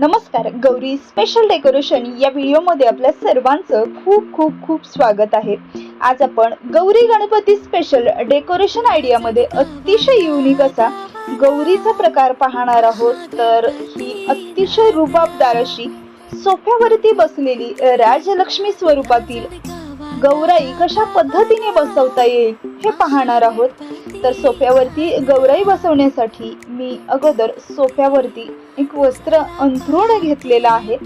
नमस्कार Gauri special decoration या व्हिडिओमध्ये आपल्या सर्वांचं खूप खूप खूप स्वागत आहे. आज आपण गौरी गणपती स्पेशल डेकोरेशन आयडियामध्ये अतिशय युनिक असा गौरीचा प्रकार पाहणार आहोत. तर ही अतिशय रुबाबदार अशी सोफ्यावरती बसलेली राजलक्ष्मी स्वरूपातील गौराई कशा पद्धतीने बसवता येईल हे पाहणार आहोत. तर सोफ्यावरती गौराई बसवण्यासाठी मी अगोदर सोफ्यावरती एक वस्त्र अंथरूण घेतलेलं आहे.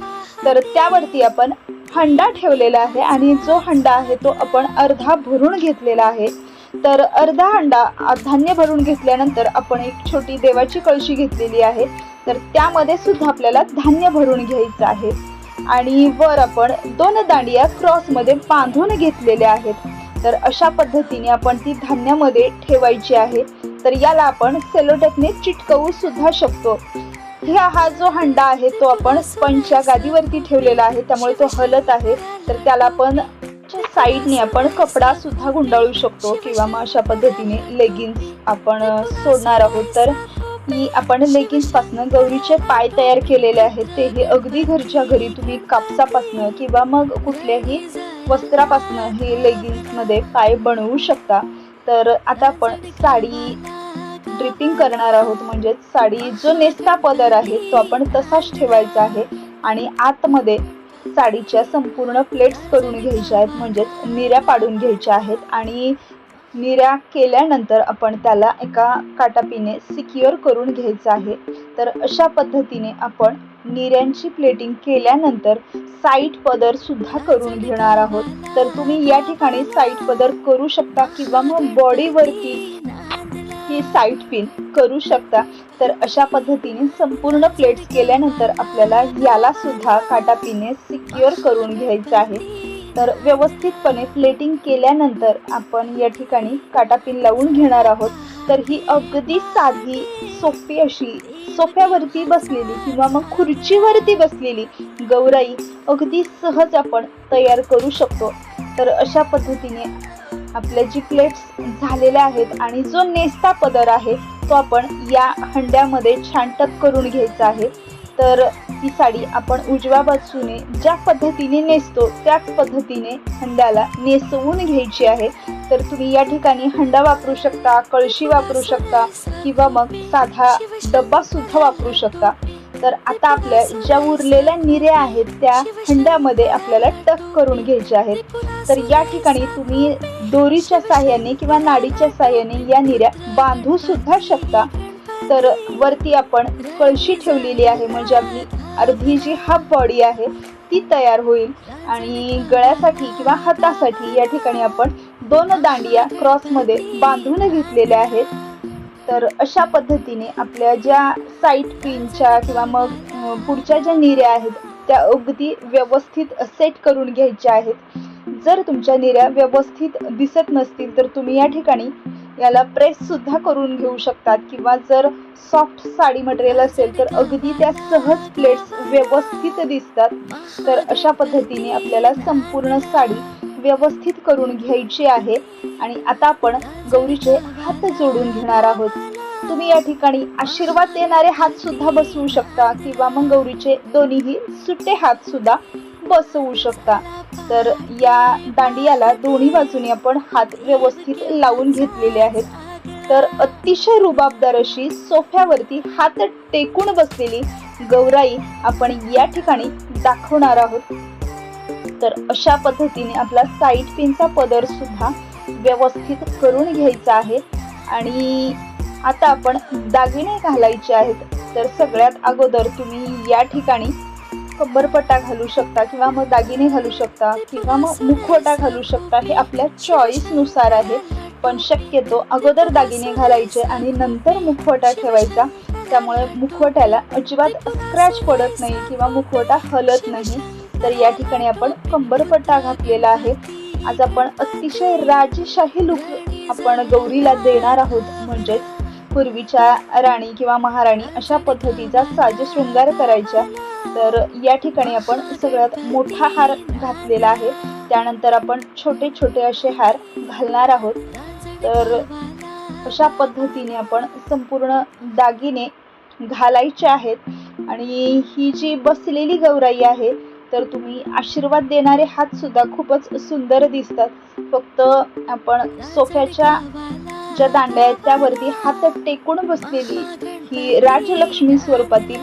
तर त्यावरती आपण हंडा ठेवलेला आहे आणि जो हंडा आहे तो आपण अर्धा भरून घेतलेला आहे. तर अर्धा हंडा धान्य भरून घेतल्यानंतर आपण एक छोटी देवाची कळशी घेतलेली आहे. तर त्यामध्ये सुद्धा आपल्याला धान्य भरून घ्यायचं आहे. आणि वर आपण दोन दांडिया क्रॉसमध्ये बांधून घेतलेल्या आहेत. तर अशा पद्धतीने आपण ती धान्यामध्ये ठेवायची आहे. तर याला आपण सेलोटेपने चिटकवू सुद्धा शकतो. ह्या हा जो हंडा आहे तो आपण स्पंजच्या गादीवरती ठेवलेला आहे त्यामुळे तो हलत आहे. तर त्याला आपण साईडने आपण कपडा सुद्धा गुंडाळू शकतो किंवा मग अशा पद्धतीने लेगिन्स आपण सोडणार आहोत. तर ही आपण लेगिन्सपासनं गौरीचे पाय तयार केलेले आहेत. ते हे अगदी घरच्या घरी तुम्ही कापसापासनं किंवा मग कुठल्याही वस्त्रापासनं हे लेगिन्समध्ये पाय बनवू शकता. तर आता आपण साडी ड्रिपिंग करणार आहोत. म्हणजेच साडी जो नेसता पदर आहे तो आपण तसाच ठेवायचा आहे आणि आतमध्ये साडीच्या संपूर्ण प्लेट्स करून घ्यायच्या आहेत. म्हणजेच निऱ्या पाडून घ्यायच्या आहेत आणि निऱ्या केल्यानंतर आपण त्याला एका काटापीने सिक्युअर करून घ्यायचं आहे. तर अशा पद्धतीने आपण निऱ्यांची प्लेटिंग केल्यानंतर साईट पदर सुद्धा करून घेणार आहोत. तर तुम्ही या ठिकाणी साईट पदर करू शकता किंवा मग बॉडीवरती तुम्ही साईड पिन करू शकता. तर अशा पद्धतीने संपूर्ण प्लेट्स केल्यानंतर आपल्याला याला सुद्धा काटापीने सिक्युअर करून घ्यायचं आहे. तर व्यवस्थितपणे प्लेटिंग केल्यानंतर आपण या ठिकाणी काटापीन लावून घेणार आहोत. तर ही अगदी साधी सोपी अशी सोफ्यावरती बसलेली किंवा मग खुर्चीवरती बसलेली गौराई अगदी सहज आपण तयार करू शकतो. तर अशा पद्धतीने आपल्या जी प्लेट्स झालेल्या आहेत आणि जो नेसता पदर आहे तो आपण या हंड्यामध्ये छान टक करून घ्यायचा आहे. तर ही साडी आपण उजव्या बाजूने ज्या पद्धतीने नेसतो त्याच पद्धतीने हंड्याला नेसवून घ्यायची आहे. तर तुम्ही या ठिकाणी हंडा वापरू शकता कळशी वापरू शकता किंवा मग साधा डब्बासुद्धा वापरू शकता. तर आता आपल्या ज्या उरलेल्या निऱ्या आहेत त्या हंड्यामध्ये आपल्याला टक करून घ्यायच्या आहेत. तर या ठिकाणी तुम्ही दोरीच्या साह्याने किंवा नाडीच्या साह्याने या निऱ्या बांधू सुद्धा शकता. तर वरती आपण कळशी ठेवलेली आहे म्हणजे आपली अर्धी जी हाफ बॉडी आहे ती तयार होईल. आणि गळ्यासाठी किंवा हातासाठी या ठिकाणी आपण दोन दांडिया क्रॉसमध्ये बांधून घेतलेल्या आहेत. तर अशा पद्धतीने आपल्या ज्या साईट पिनच्या किंवा मग पुढच्या ज्या निऱ्या आहेत त्या अगदी व्यवस्थित सेट करून घ्यायच्या आहेत. जर तुमच्या निऱ्या व्यवस्थित दिसत नसतील तर तुम्ही या ठिकाणी याला प्रेस सुद्धा करून घेऊ शकतात. किंवा जर सॉफ्ट साडी मटेरियल असेल तर अगदी त्या सहज प्लेट्स व्यवस्थित दिसतात. तर अशा पद्धतीने आपल्याला संपूर्ण साडी व्यवस्थित करून घ्यायची आहे. आणि आता आपण गौरीचे हात जोडून घेणार आहोत. तुम्ही या ठिकाणी आशीर्वाद देणारे हात सुद्धा बसवू शकता. किंवा मग गौरीचे दोन्हीही सुट्टे हात सुद्धा बसवू शकता. तर या दांडियाला दोन्ही बाजूने आपण हात व्यवस्थित लावून घेतलेले आहेत. तर अतिशय रुबाबदार अशी सोफ्यावरती हात टेकून बसलेली गौराई आपण या ठिकाणी दाखवणार आहोत. तर अशा पद्धतीने आपला साईड पिनचा पदर सुद्धा व्यवस्थित करून घ्यायचा आहे. आणि आता आपण दागिने घालायचे आहेत. तर सगळ्यात अगोदर तुम्ही या ठिकाणी कंबरपट्टा घालू शकता किंवा मग दागिने घालू शकता किंवा मग मुखवटा घालू शकता हे आपल्या चॉईसनुसार आहे. पण शक्यतो अगोदर दागिने घालायचे आणि नंतर मुखवटा ठेवायचा. त्यामुळे मुखवट्याला अजिबात स्क्रॅच पडत नाही किंवा मुखवटा हलत नाही. तर या ठिकाणी आपण कंबरपट्टा घातलेला आहे. आज आपण अतिशय राजेशाही लुक आपण गौरीला देणार आहोत. म्हणजेच पूर्वीच्या राणी किंवा महाराणी अशा पद्धतीचा साज शृंगार करायच्या तर या ठिकाणी आपण सगळ्यात मोठा हार घातलेला आहे. त्यानंतर आपण छोटे छोटे असे हार घालणार आहोत. तर अशा पद्धतीने आपण संपूर्ण दागिने घालायचे आहेत. आणि ही जी बसलेली गौराई आहे तर तुम्ही आशीर्वाद देणारे हात सुद्धा खूपच सुंदर दिसतात. फक्त आपण सोफ्याच्या ज्या दांड्या आहेत त्यावरती हात टेकून बसलेली ही राजलक्ष्मी स्वरूपातील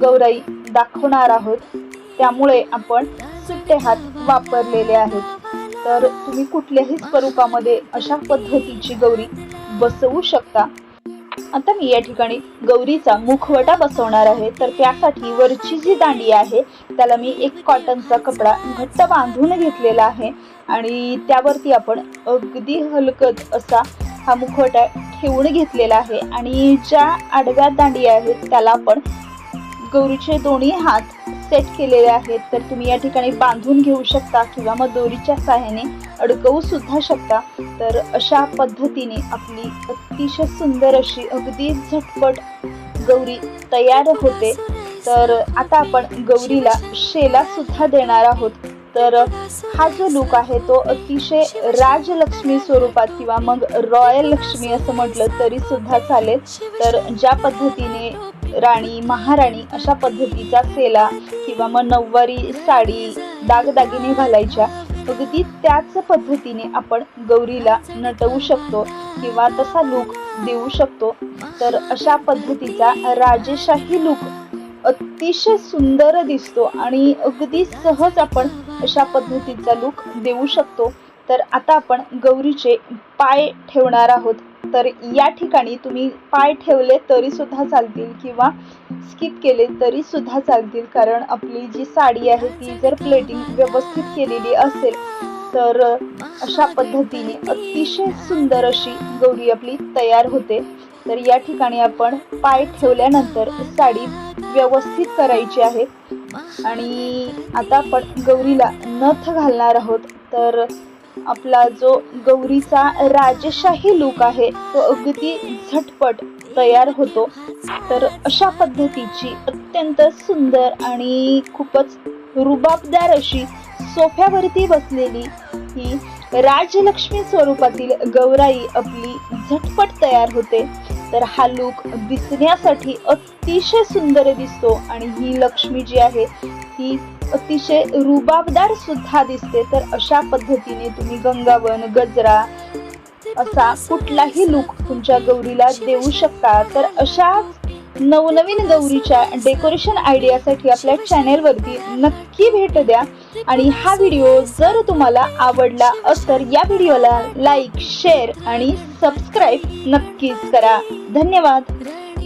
गौराई दाखवणार आहोत. त्यामुळे आपण सुट्टे हात वापरलेले आहेत. तर तुम्ही कुठल्याही स्वरूपामध्ये अशा पद्धतीची गौरी बसवू शकता. आता मी या ठिकाणी गौरीचा मुखवटा बसवणार आहे. तर त्यासाठी वरची जी दांडी आहे त्याला मी एक कॉटनचा कपडा घट्ट बांधून घेतलेला आहे. आणि त्यावरती आपण अगदी हलकत असा हा मुखवटा ठेवून घेतलेला आहे. आणि ज्या आडव्या दांडी आहेत त्याला आपण गौरीचे दोन्ही हात सेट केलेले आहेत. तर तुम्ही या ठिकाणी बांधून घेऊ शकता किंवा मग दोरीच्या सहाय्याने अडकवू सुद्धा शकता. तर अशा पद्धतीने आपली अतिशय सुंदर अशी अगदी झटपट गौरी तयार होते. तर आता आपण गौरीला शेला सुद्धा देणार आहोत. तर हा जो लुक आहे तो अतिशय राजलक्ष्मी स्वरूपात किंवा मग रॉयल लक्ष्मी असं म्हटलं तरी सुद्धा चालेल. तर ज्या पद्धतीने राणी महाराणी अशा पद्धतीचा सेला किंवा मग नऊवारी साडी दागदागिने घालायच्या अगदी त्याच पद्धतीने आपण गौरीला नटवू शकतो किंवा तसा लुक देऊ शकतो. तर अशा पद्धतीचा राजेशाही लुक अतिशय सुंदर दिसतो आणि अगदी सहज आपण अशा पद्धतीचा लुक देऊ शकतो. तर आता आपण गौरीचे पाय ठेवणार आहोत. तर या ठिकाणी तुम्ही पाय ठेवले तरी सुद्धा चालतील किंवा स्किप केले तरी सुद्धा चालतील. कारण आपली जी साडी आहे ती जर प्लेटिंग व्यवस्थित केलेली असेल तर अशा पद्धतीने अतिशय सुंदर अशी गौरी आपली तयार होते. तर या ठिकाणी आपण पाय ठेवल्यानंतर साडी व्यवस्थित करायची आहे. आणि आता आपण गौरीला नथ घालणार आहोत. तर आपला जो गौरीचा राजशाही लुक आहे तो अगदी झटपट तयार होतो. तर अशा पद्धतीची अत्यंत सुंदर आणि खूपच रुबाबदार अशी सोफ्यावरती बसलेली ही राजलक्ष्मी स्वरूपातील गौराई आपली झटपट तयार होते. तर हा लुक दिसण्यासाठी अतिशय सुंदर दिसतो आणि ही लक्ष्मी जी आहे ही अतिशय रुबाबदार सुद्धा दिसते. तर अशा पद्धतीने तुम्ही गंगावन गजरा असा कुठलाही लुक तुमच्या गौरीला देऊ शकता. तर अशा नवनवीन गौरीच्या डेकोरेशन आयडियासाठी आपल्या चॅनेलवरती नक्की भेट द्या. आणि हा व्हिडिओ जर तुम्हाला आवडला तर या व्हिडिओला लाईक शेअर आणि सबस्क्राईब नक्कीच करा. धन्यवाद.